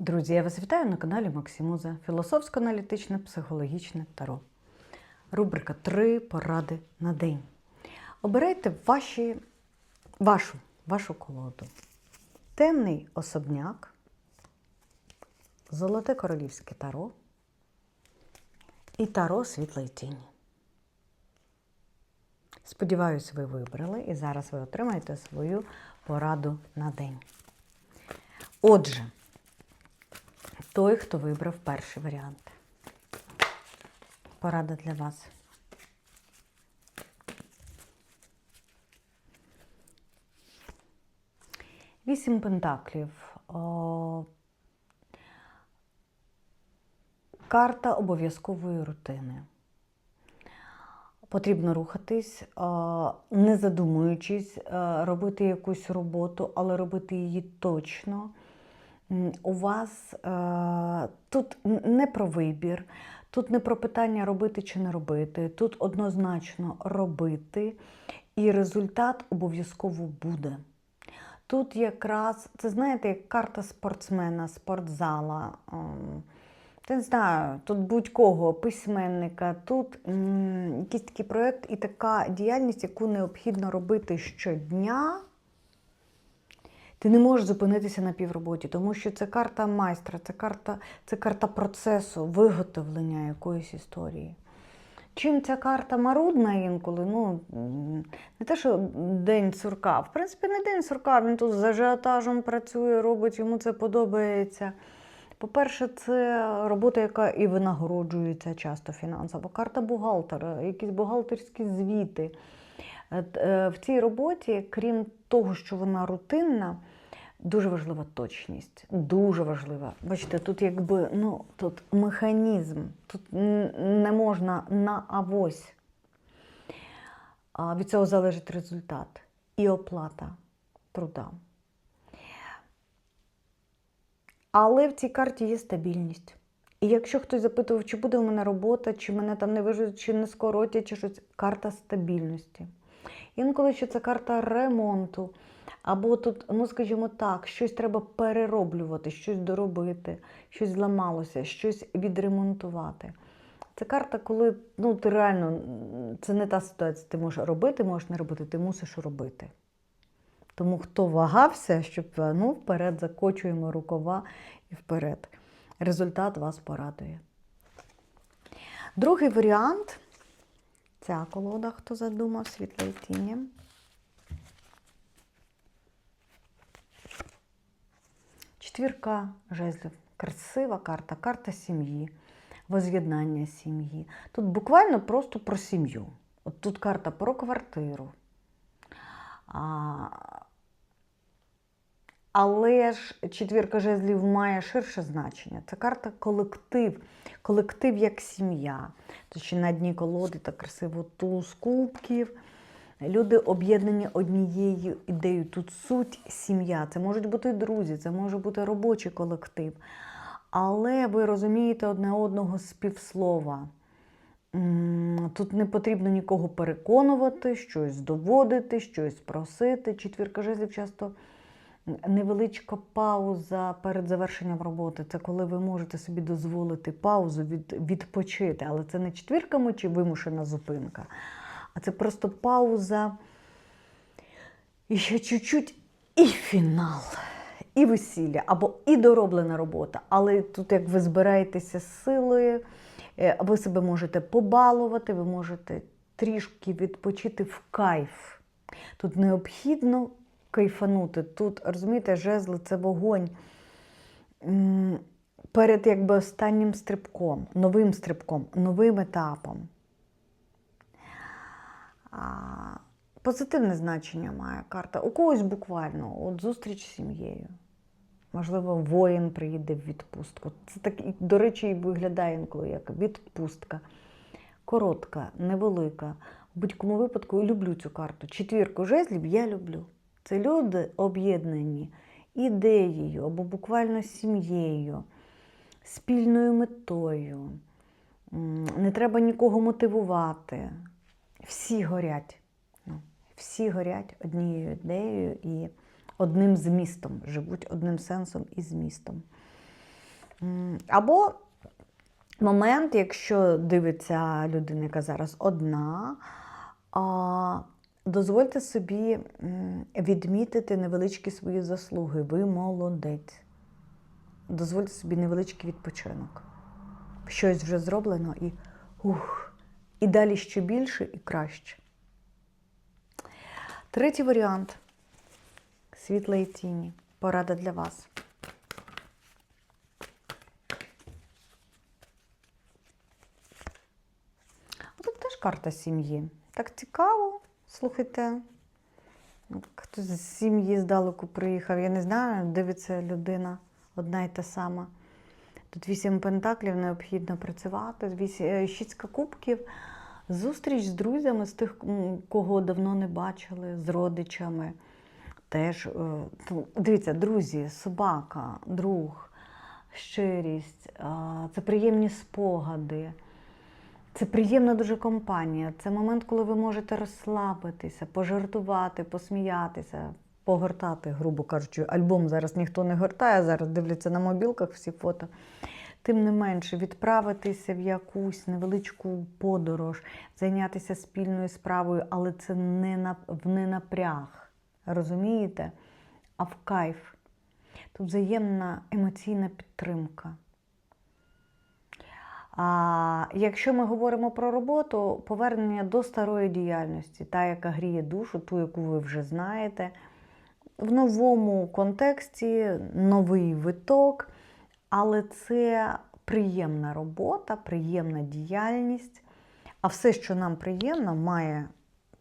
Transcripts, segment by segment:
Друзі, я вас вітаю на каналі Максимуза. Філософсько-аналітичне психологічне таро. Рубрика Три поради на день. Обирайте ваші, вашу, вашу колоду. Темний особняк, золоте королівське таро і таро світлої тіні. Сподіваюсь, ви вибрали і зараз ви отримаєте свою пораду на день. Отже, той, хто вибрав перший варіант. Порада для вас. Вісім пентаклів. О, карта обов'язкової рутини. Потрібно рухатись, не задумуючись, е, робити якусь роботу, але робити її точно. У вас е, тут не про вибір, тут не про питання робити чи не робити. Тут однозначно робити, і результат обов'язково буде. Тут якраз, це знаєте, як карта спортсмена, спортзала. ем, Та не знаю, тут будь-кого, письменника, тут м, якийсь такий проєкт і така діяльність, яку необхідно робити щодня. Ти не можеш зупинитися на півроботі, тому що це карта майстра, це карта, це карта процесу, виготовлення якоїсь історії. Чим ця карта марудна інколи, ну не те, що день сурка. В принципі, не день сурка, він тут з ажіотажем працює, робить, йому це подобається. По-перше, це робота, яка і винагороджується часто фінансово. Карта бухгалтера, якісь бухгалтерські звіти. Е, В цій роботі, крім того, що вона рутинна, дуже важлива точність. Дуже важлива. Бачите, тут якби ну, тут механізм, тут не можна на авось. Від цього залежить результат і оплата труда. Але в цій карті є стабільність. І якщо хтось запитував, чи буде в мене робота, чи мене там не вижуть, чи не скоротять, чи щось, карта стабільності. Інколи ще це карта ремонту. Або тут, ну скажімо так, щось треба перероблювати, щось доробити, щось зламалося, щось відремонтувати. Це карта, коли ну, ти реально, це не та ситуація, ти можеш робити, можеш не робити, ти мусиш робити. Тому хто вагався, щоб ну, вперед закочуємо рукава і вперед. Результат вас порадує. Другий варіант ця колода, хто задумав світлої тіні. Четвірка жезлів. Красива карта, карта сім'ї, воз'єднання сім'ї. Тут буквально просто про сім'ю. От тут карта про квартиру. А, але ж четвірка жезлів має ширше значення. Це карта колектив. Колектив як сім'я. Ще на дні колоди так красиво туз кубків. Люди об'єднані однією ідеєю. Тут суть сім'я. Це можуть бути друзі, це може бути робочий колектив. Але ви розумієте одне одного з півслова. Тут не потрібно нікого переконувати, щось доводити, щось просити. Четвірка жезлів часто невеличка пауза перед завершенням роботи. Це коли ви можете собі дозволити паузу, від, відпочити. Але це не четвірка чи вимушена зупинка, а це просто пауза. І ще чуть-чуть і фінал, і весілля, або і дороблена робота. Але тут, як ви збираєтеся з силою, е, ви себе можете побалувати, ви можете трішки відпочити в кайф. Тут необхідно кайфанути. Тут, розумієте, жезли це вогонь. Перед якби останнім стрибком, новим стрибком, новим етапом. Позитивне значення має карта. У когось буквально от зустріч з сім'єю. Можливо, воїн приїде в відпустку. Це так, до речі, і виглядає інколи як відпустка. Коротка, невелика. В будь-якому випадку люблю цю карту. Четвірку жезлів я люблю. Це люди об'єднані ідеєю або буквально сім'єю, спільною метою. Не треба нікого мотивувати. Всі горять. Ну, всі горять однією ідеєю і одним змістом, живуть одним сенсом і змістом. Або момент, якщо дивиться людина, яка зараз одна, дозвольте собі відмітити невеличкі свої заслуги. Ви молодець. Дозвольте собі невеличкий відпочинок. Щось вже зроблено і ух, і далі ще більше і краще. Третій варіант світла і тіні. Порада для вас. Тут теж карта сім'ї. Так цікаво, слухайте. Хтось з сім'ї здалеку приїхав, я не знаю, дивиться людина одна і та сама. Тут вісім пентаклів, необхідно працювати, е, шістка кубків, зустріч з друзями, з тих, кого давно не бачили, з родичами. Теж, е, дивіться, друзі, собака, друг, щирість, це приємні спогади. Це приємна дуже компанія. Це момент, коли ви можете розслабитися, пожартувати, посміятися, погортати, грубо кажучи, альбом зараз ніхто не гортає, зараз дивляться на мобілках всі фото. Тим не менше, відправитися в якусь невеличку подорож, зайнятися спільною справою, але це не на, в ненапряг. Розумієте? А в кайф. Тут взаємна емоційна підтримка. А якщо ми говоримо про роботу, повернення до старої діяльності, та, яка гріє душу, ту, яку ви вже знаєте, в новому контексті, новий виток, але це приємна робота, приємна діяльність. А все, що нам приємно, має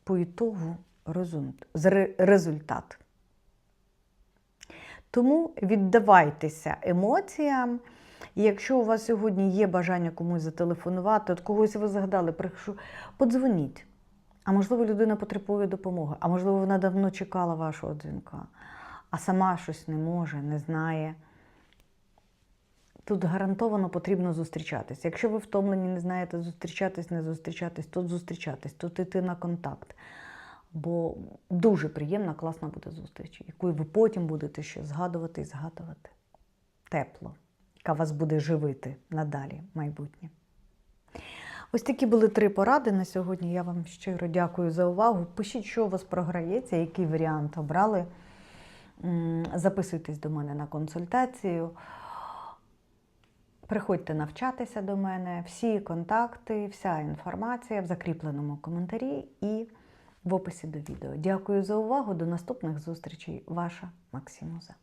по ітогу результат. Тому віддавайтеся емоціям. І якщо у вас сьогодні є бажання комусь зателефонувати, от когось ви згадали, подзвоніть. А можливо, людина потребує допомоги, а можливо, вона давно чекала вашого дзвінка, а сама щось не може, не знає. Тут гарантовано потрібно зустрічатись. Якщо ви втомлені, не знаєте зустрічатись, не зустрічатись, тут зустрічатись, тут йти на контакт. Бо дуже приємна, класна буде зустріч, яку ви потім будете ще згадувати і згадувати. Тепло, яка вас буде живити надалі майбутнє. Ось такі були три поради на сьогодні. Я вам щиро дякую за увагу. Пишіть, що у вас програється, який варіант обрали. Записуйтесь до мене на консультацію. Приходьте навчатися до мене. Всі контакти, вся інформація в закріпленому коментарі і в описі до відео. Дякую за увагу. До наступних зустрічей. Ваша Максимуза.